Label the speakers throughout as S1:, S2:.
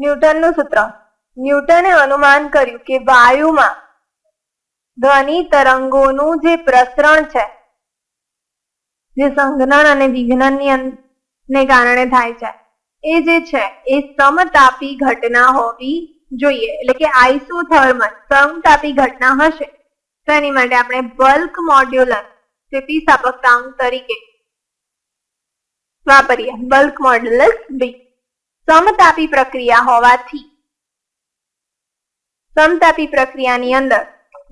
S1: ન્યૂટનનું સૂત્ર. ન્યૂટને અનુમાન કર્યું કે વાયુમાં ધ્વનિ તરંગોનું જે પ્રસરણ છે, જે સંઘનન અને વિઘ્નનની ને કારણે થાય છે, એ જે છે, એ સમતાપી ઘટના હોવી જોઈએ. એટલે કે આઈસોથર્મલ સમતાપી ઘટના હશે. તો એની માટે આપણે બલ્ક મોડ્યુલર સ્થિતિસ્થાપકતાંક તરીકે વાપરીએ. બલ્ક મોડ્યુલસ બી. સમતાપી પ્રક્રિયા હોવાથી, સમતાપી પ્રક્રિયાની અંદર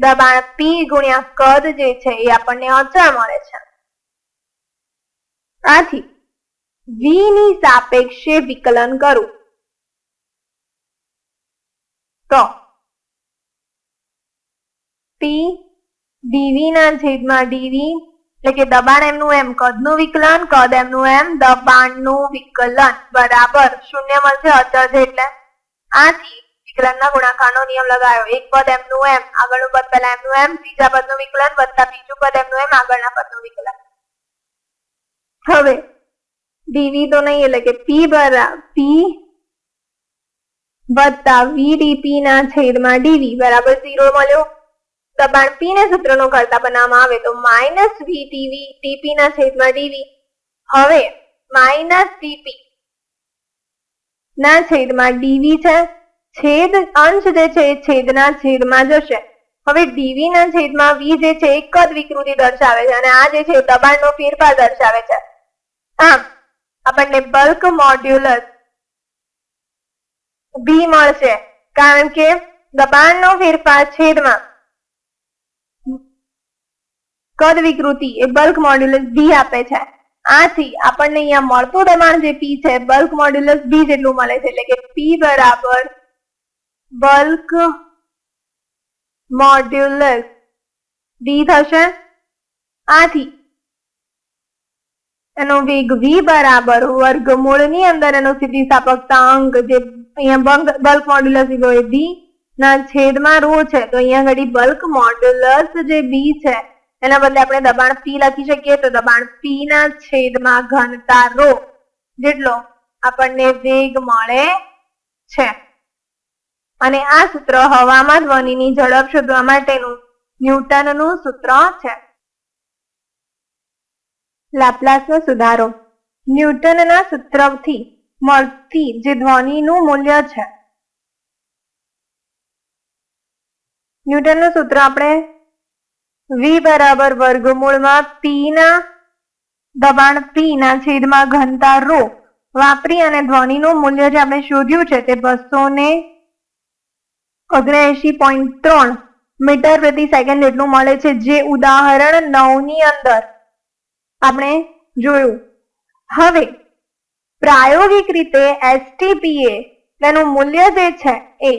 S1: દબાણ પી ગુણ્યા કદ જે છે એ આપણને અચળ મળે છે. આથી વી ની સાપેક્ષે વિકલન કરું. તો પી ડીવી ના છેદમાં ડીવી એટલે કે દબાણ એમનું એમ, કદનું વિકલન, કદ એમનું એમ, દબાણનું વિકલન, બરાબર. શૂન્ય મળશે અચળ એટલે આથી વિકલનના ગુણાકારનો નિયમ લગાવ્યો એક પદ એમનું એમ, આગળનું પદ પહેલા એમનું એમ, ત્રીજા પદનું વિકલન વત્તા બીજું પદ એમનું એમ, આગળના પદનું વિકલન. હવે ડીવી તો નહીં, એટલે કે પી બરા પી વત્તા વીડીપી ના છેદમાં ડીવી બરાબર ઝીરો મળ્યો. દબાણ પી ને સૂત્રનો કરતા બનાવવામાં આવે તો માઇનસ વી ટીવી ટીપી ના છેદમાં ડીવી હવે માઇનસ ટીપી ના છેદમાં ડીવી છે. છેદ અંશ જે છે એ છેદના છેદમાં જશે. હવે ડીવી ના છેદમાં વી જે છે એ કદ વિકૃતિ દર્શાવે છે અને આ જે છે દબાણનો ફેરફાર દર્શાવે છે. આમ, આપણને બલ્ક મોડ્યુલસ બી મળશે. કારણ કે દબાણનો ફેરફાર છેદમાં કદ વિકૃતિ એ બલ્ક મોડ્યુલસ બી આપે છે. આથી આપણને અહીંયા મળતું દબાણ જે પી છે બલ્ક મોડ્યુલસ બી જેટલું મળે છે. એટલે કે પી બરાબર બલ્ક મોડ્યુલસ ડી થશે. આથી એનો વેગ વી બરાબર વર્ગમૂળની અંદર એનો સ્થિતિસ્થાપકતાંક જે અહીંયા બલ્ક મોડ્યુલસ લીધો એ બી ના છેદમાં રો છે. તો અહીંયા ઘડી બલ્ક મોડ્યુલસ જે બી છે એના બદલે આપણે દબાણ પી લખી શકીએ તો દબાણ પી ના છેદમાં ઘનતા રો જેટલો આપણને વેગ મળે છે. અને આ સૂત્ર હવામાં ધ્વનિની ઝડપ શોધવા માટેનું ન્યૂટનનું સૂત્ર છે. લાપ્લાસનો સુધારો. ન્યૂટનના સૂત્રથી મળતી જે ધ્વનિનું મૂલ્ય છે. ન્યૂટનનું સૂત્ર આપણે વી બરાબર વર્ગમૂળમાં પી ના દબાણ પી ના છેદમાં ઘનતા રો વાપરી અને ધ્વનિનું મૂલ્ય જે આપણે શોધ્યું છે તે બસો ને ઓગણએંશી પોઈન્ટ ત્રણ મીટર પ્રતિ સેકન્ડ જેટલું મળે છે. જે ઉદાહરણ નવની અંદર આપણે જોયું. હવે પ્રાયોગિક રીતે એસટીપીએ તેનું મૂલ્ય જે છે એ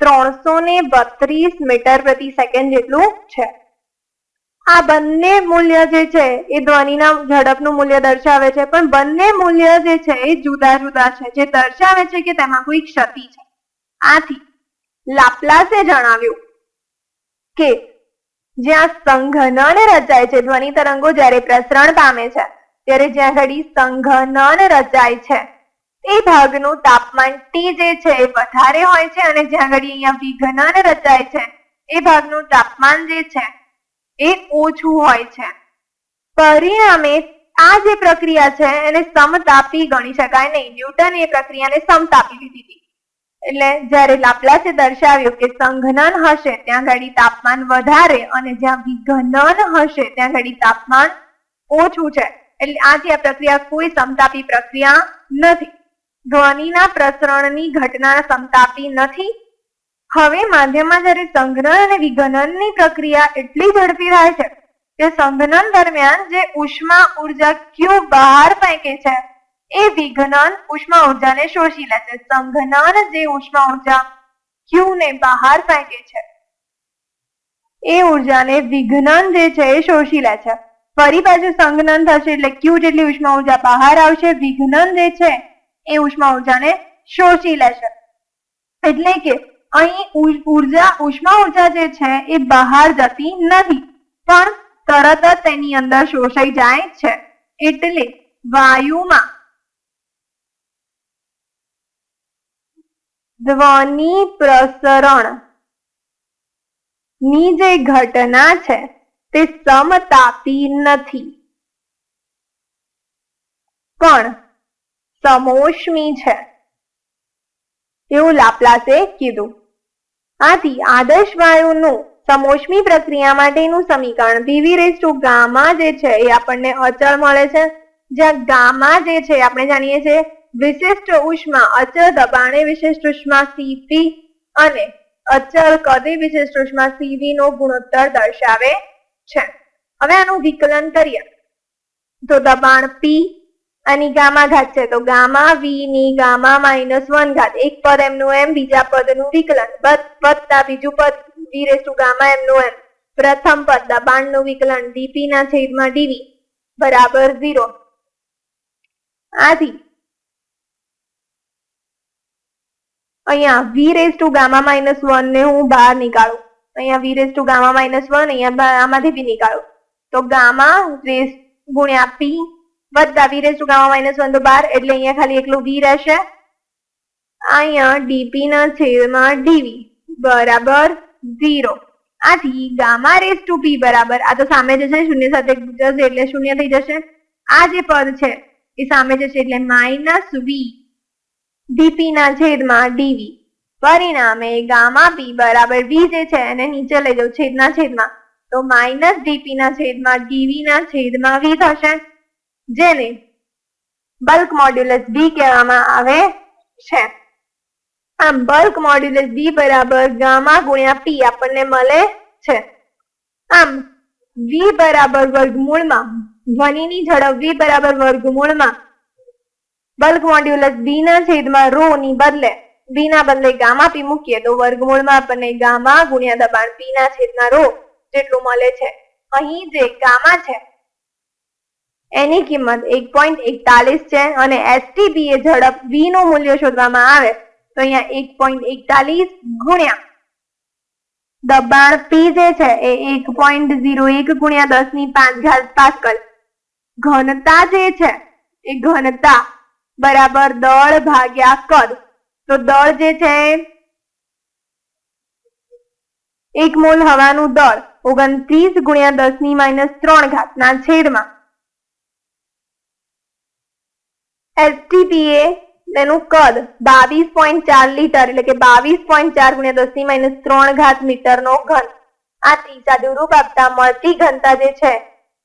S1: ત્રણસો ને બત્રીસ મીટર પ્રતિ સેકન્ડ જેટલું છે. આ બંને મૂલ્ય જે છે, એ ધ્વનિના ઝડપનું મૂલ્ય દર્શાવે છે, પણ બંને મૂલ્ય જે છે, એ જુદા જુદા છે, જે દર્શાવે છે કે તેમાં કોઈ ક્ષતિ છે. આથી, લાપ્લાસે જણાવ્યું કે, જ્યાં સંઘનન રચાય છે, ધ્વનિ તરંગો જ્યારે પ્રસરણ પામે છે, ત્યારે જ્યાં ઘડી સંઘનન રચાય છે એ ભાગનું તાપમાન ટી જે છે, એ વધારે હોય છે, અને જ્યાં ઘડી અહીંયા વિઘનન રચાય છે, એ ભાગનું તાપમાન જે છે એ ઓછું હોય છે. પરિણામે આ જે પ્રક્રિયા છે એને સમતાપી ગણી શકાય નહીં. ન્યૂટન એ પ્રક્રિયાને સમતાપી લીધી હતી. એટલે જ્યારે લાપ્લાસે દર્શાવ્યું કે સંઘનન હશે, ત્યાં ઘડી તાપમાન વધારે અને જ્યાં વિઘનન હશે, ત્યાં ઘડી તાપમાન ઓછું છે. એટલે આથી આ પ્રક્રિયા, કોઈ સમતાપી પ્રક્રિયા નથી. ધ્વનિના પ્રસરણની ઘટના સમતાપી નથી. હવે માધ્યમમાં જ્યારે સંઘનન અને વિઘનનની પ્રક્રિયા એટલી ઝડપી થાય છે કે સંઘનન દરમિયાન જે ઉષ્મા ઊર્જા ક્યુ બહાર ફેંકે છે, એ વિઘનન ઉષ્મા ઉર્જાને શોષી લે છે. સંઘનન જે ઉષ્મા ઊર્જા ક્યુ ને બહાર ફેંકે છે, એ ઉર્જાને વિઘનન જે છે એ શોષી લે છે. ફરી પાછું સંઘનન થશે એટલે ક્યુ જેટલી ઉષ્મા ઊર્જા બહાર આવશે, વિઘનન જે છે એ ઉષ્મા ઉર્જાને શોષી લેશે એટલે કે અહીં ઊર્જા ઉષ્મા ઊર્જા જે છે એ બહાર જતી નથી, પણ તરત જ તેની અંદર શોષાઈ જાય છે. એટલે વાયુમાં ધ્વનિ પ્રસરણની જે ઘટના છે તે સમતાપી નથી. પણ સમોષ્મી છે. એવું લાપ્લાસે કીધું. આથી આદર્શ વાયુનું સમોષ્મી પ્રક્રિયા માટેનું સમીકરણ પીવી રેસ ટુ ગામા જે છે એ આપણને અચળ મળે છે. જ્યાં ગામા જે છે આપણે જાણીએ છીએ વિશિષ્ટ ઉષ્મા, અચળ દબાણે વિશિષ્ટ ઉષ્મા સીપી અને અચળ કદે વિશિષ્ટ ઉષ્મા સીવી નો ગુણોત્તર દર્શાવે છે. હવે આનું વિકલન કરીએ. તો દબાણ પી આની ગામા ઘાત છે. તો ગામા વી ની ગામા માઇનસ વન ઘાત એક પદ એમનું એમ, બીજા પદનું વિકલન. વત્તા બીજું પદ વી રેસ ગામા એમનું એમ. પ્રથમ પદ દબાણનું વિકલન. ડીપી ના છેદમાં ડીવી. બરાબર ઝીરો. આથી અહીંયા V raise to gamma minus one ને હું બહાર નીકાળું. અહીંયા V raise to gamma minus one, અહીંયા આમાંથી બી નીકાળું. તો ગામા રેસ ગુણ્યા પી વત્તા V raise to gamma minus one તો બાર, એટલે અહીંયા ખાલી એકલું વી રહેશે. અહીંયા ડીપી ના છેદમાં ડીવી બરાબર ઝીરો આથી ગામા રેસ ટુ પી બરાબર, આ તો સામે જશે, શૂન્ય સાથે જશે, એટલે શૂન્ય થઈ જશે. આ જે પદ છે, એ સામે જશે, એટલે માઇનસ વી ડીપી ના છેદમાં ડીવી પરિણામે ગામા પી બરાબર વી જે છે, એને નીચે લઈ જાઉં છેદના છેદમાં. તો માઇનસ ડીપી ના છેદમાં ડીવી ના છેદમાં વી થશે. જેને બલ્ક મોડ્યુલસ બી કહેવામાં આવે છે. આમ બલ્ક મોડ્યુલસ બી બરાબર ગામા ગુણ્યા પી આપણને મળે છે. આમ વી બરાબર વર્ગમૂળમાં, ધ્વનિની ઝડપ વી બરાબર વર્ગમૂળમાં બલ્ક મોડ્યુલસ બી ના છેદમાં રો ની બદલે બી ના બદલે ગામા પી મૂકીએ તો વર્ગમૂળમાં આપણને ગામા ગુણ્યા દબાણ પી ના છેદમાં રો જેટલું મળે છે. અહીં જે ગામા છે એની કિંમત એક પોઈન્ટ એકતાલીસ છે અને એસટીપી એ ઝડપ વી નું મૂલ્ય શોધવામાં આવે તો અહીંયા એક પોઈન્ટ એકતાલીસ ગુણ્યા દબાણ પી જે છે એ એક પોઈન્ટ ઝીરો એક ગુણ્યા દસની પાંચ ઘાત પાસ્કલ. ઘનતા જે છે એ ઘનતા બરાબર દળ ભાગ્યા કદ. તો દળ જે છે એક મોલ હવાનું દળ ઓગણત્રીસ ગુણ્યા દસની માઇનસ ત્રણ ઘાતના છેદમાં. એસટીપી એ તેનું કદ બાવીસ પોઈન્ટ ચાર લીટર એટલે કે બાવીસ પોઈન્ટ ચાર ગુણ્યા દસની માઇનસ ત્રણ ઘાત મીટર નો ઘન આથી સાદુરૂપ આપતા મળતી ઘનતા જે છે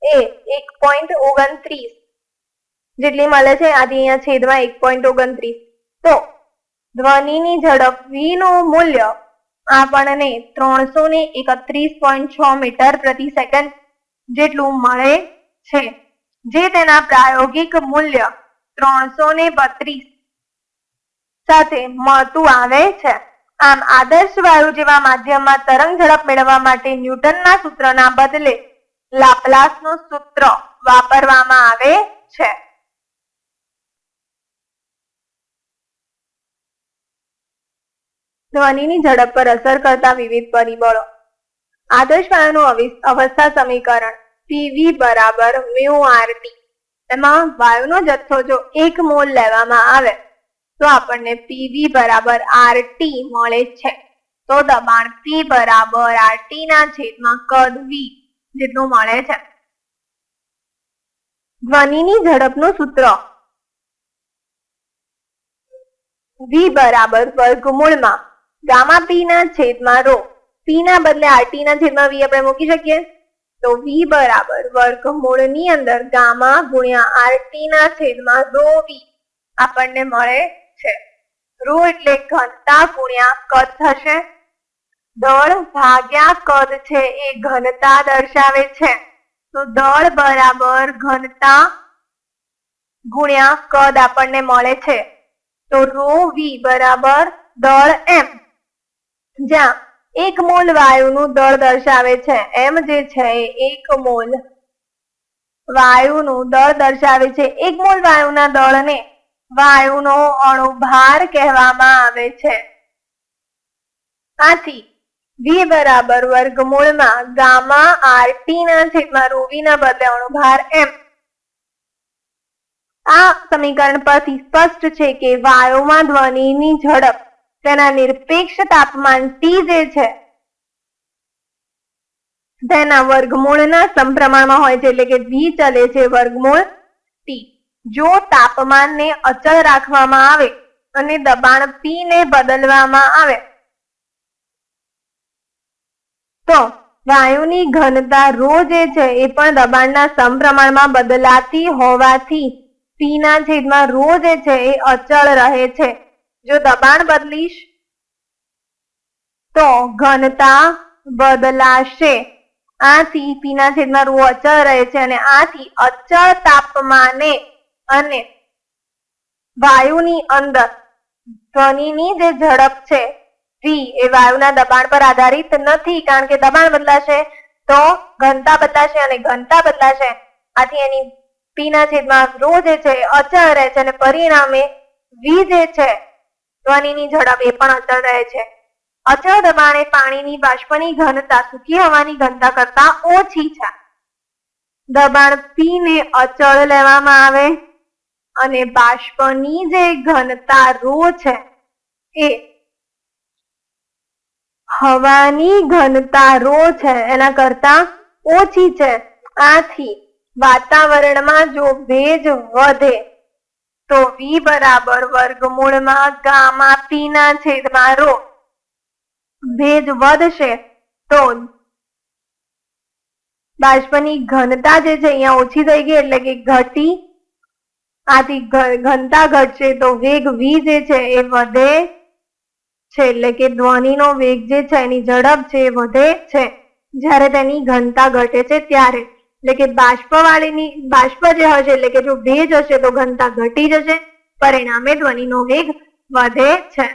S1: એ એક પોઈન્ટ ઓગણત્રીસ જેટલી મળે છે. આથી અહીંયા છેદમાં એક પોઈન્ટ ઓગણત્રીસ. તો ધ્વનિની ઝડપ વી નું મૂલ્ય આપણને ત્રણસો ને એકત્રીસ પોઈન્ટ છ મીટર પ્રતિ સેકન્ડ જેટલું મળે છે. જે તેના પ્રાયોગિક મૂલ્ય ત્રણસો ને બત્રીસ સાથે મળતું આવે છે. આમ આદર્શ વાયુ જેવા માધ્યમમાં તરંગ ઝડપ મેળવવા માટે ન્યૂટનના સૂત્રના બદલે લાપ્લાસનું સૂત્ર વાપરવામાં આવે છે. ધ્વનિની ઝડપ પર અસર કરતા વિવિધ પરિબળો. આદર્શ વાયુનું અવિ- અવસ્થા સમીકરણ પીવી બરાબર મ્યુ આરટી એમાં વાયુનો જથ્થો જો એક મોલ લેવામાં આવે, તો આપણને પીવી બરાબર આરટી મળે છે. તો દબાણ પી બરાબર આરટી ના છેદમાં કદ વી જેટલું મળે છે. ધ્વનિની ઝડપનું સૂત્ર. વી બરાબર વર્ગમૂળમાં ગામા પી ના છેદમાં રો પી ના બદલે આરટી ના છેદમાં વી આપણે મૂકી શકીએ? તો વી બરાબર વર્ગમૂળની અંદર ગામા ગુણ્યા આરટી ના છેદમાં રો વી આપણને મળે છે. રો એટલે ઘનતા ગુણ્યા કદ થશે. દળ ભાગ્યા કદ છે એ ઘનતા દર્શાવે છે. તો દળ બરાબર ઘનતા ગુણ્યા કદ આપણને મળે છે. તો રો વી બરાબર દળ એમ જ્યાં એક મોલ વાયુનું દળ દર્શાવે છે. એમ જે છે, એક મોલ વાયુનું દળ દર્શાવે છે. એક મોલ વાયુના દળને વાયુનો અણુભાર કહેવામાં આવે છે. આથી વી બરાબર વર્ગમૂળમાં ગામા આરટી ના છેદમાં રૂવી ના બદલે અણુભાર એમ. આ સમીકરણ પરથી સ્પષ્ટ છે કે વાયુમાં ધ્વનિની ઝડપ તેના નિરપેક્ષ તાપમાન ટી જે છે. તેના વર્ગમૂળના સમપ્રમાણમાં હોય છે, એટલે કે વી ચલે છે વર્ગમૂળ ટી જો તાપમાનને અચળ રાખવામાં આવે અને દબાણ પી ને બદલવામાં આવે, તો વાયુની ઘનતા રો જે છે એ પણ દબાણના સમપ્રમાણમાં બદલાતી હોવાથી પી ના છેદમાં રો જે છે એ અચળ રહે છે. જો દબાણ બદલીશ, તો ઘનતા બદલાશે. આથી પીના છેદમાં રૂ અચળ રહે છે અને આથી અચળ તાપમાને અને વાયુની અંદર ધ્વનિની જે ઝડપ છે વી એ વાયુના દબાણ પર આધારિત નથી, કારણ કે દબાણ બદલાશે તો ઘનતા બદલાશે અને ઘનતા બદલાશે. આથી એની પીના છેદમાં રો જે છે અચળ રહે છે અને પરિણામે વી જે છે ધ્વનિની ઝડપ એ પણ અચળ રહે છે. અચળ દબાણે પાણીની બાષ્પની ઘનતા સૂકી હવાની ઘનતા કરતા ઓછી છે. દબાણ પી ને અચળ લેવામાં આવે અને બાષ્પની જે ઘનતા રો છે એ હવાની ઘનતા રો છે એના કરતા ઓછી છે. આથી વાતાવરણમાં જો ભેજ વધે તો વી બરાબર વર્ગમૂળમાં ગામા પી ના છેદમાં રો. ભેજ વધશે તો બાષ્પની ઘનતા જે છે અહીંયા ઓછી થઈ ગઈ એટલે કે ઘટી. આથી ઘનતા ઘટશે તો વેગ વી જે છે એ વધે છે એટલે કે ધ્વનિનો વેગ જે છે એની ઝડપ છે એ વધે છે. જ્યારે તેની ઘનતા ઘટે છે ત્યારે. એટલે કે બાષ્પવાળીની, બાષ્પ જે હશે એટલે કે જો ભેજ હશે તો ઘનતા ઘટી જશે, પરિણામે ધ્વનિનો વેગ વધે છે.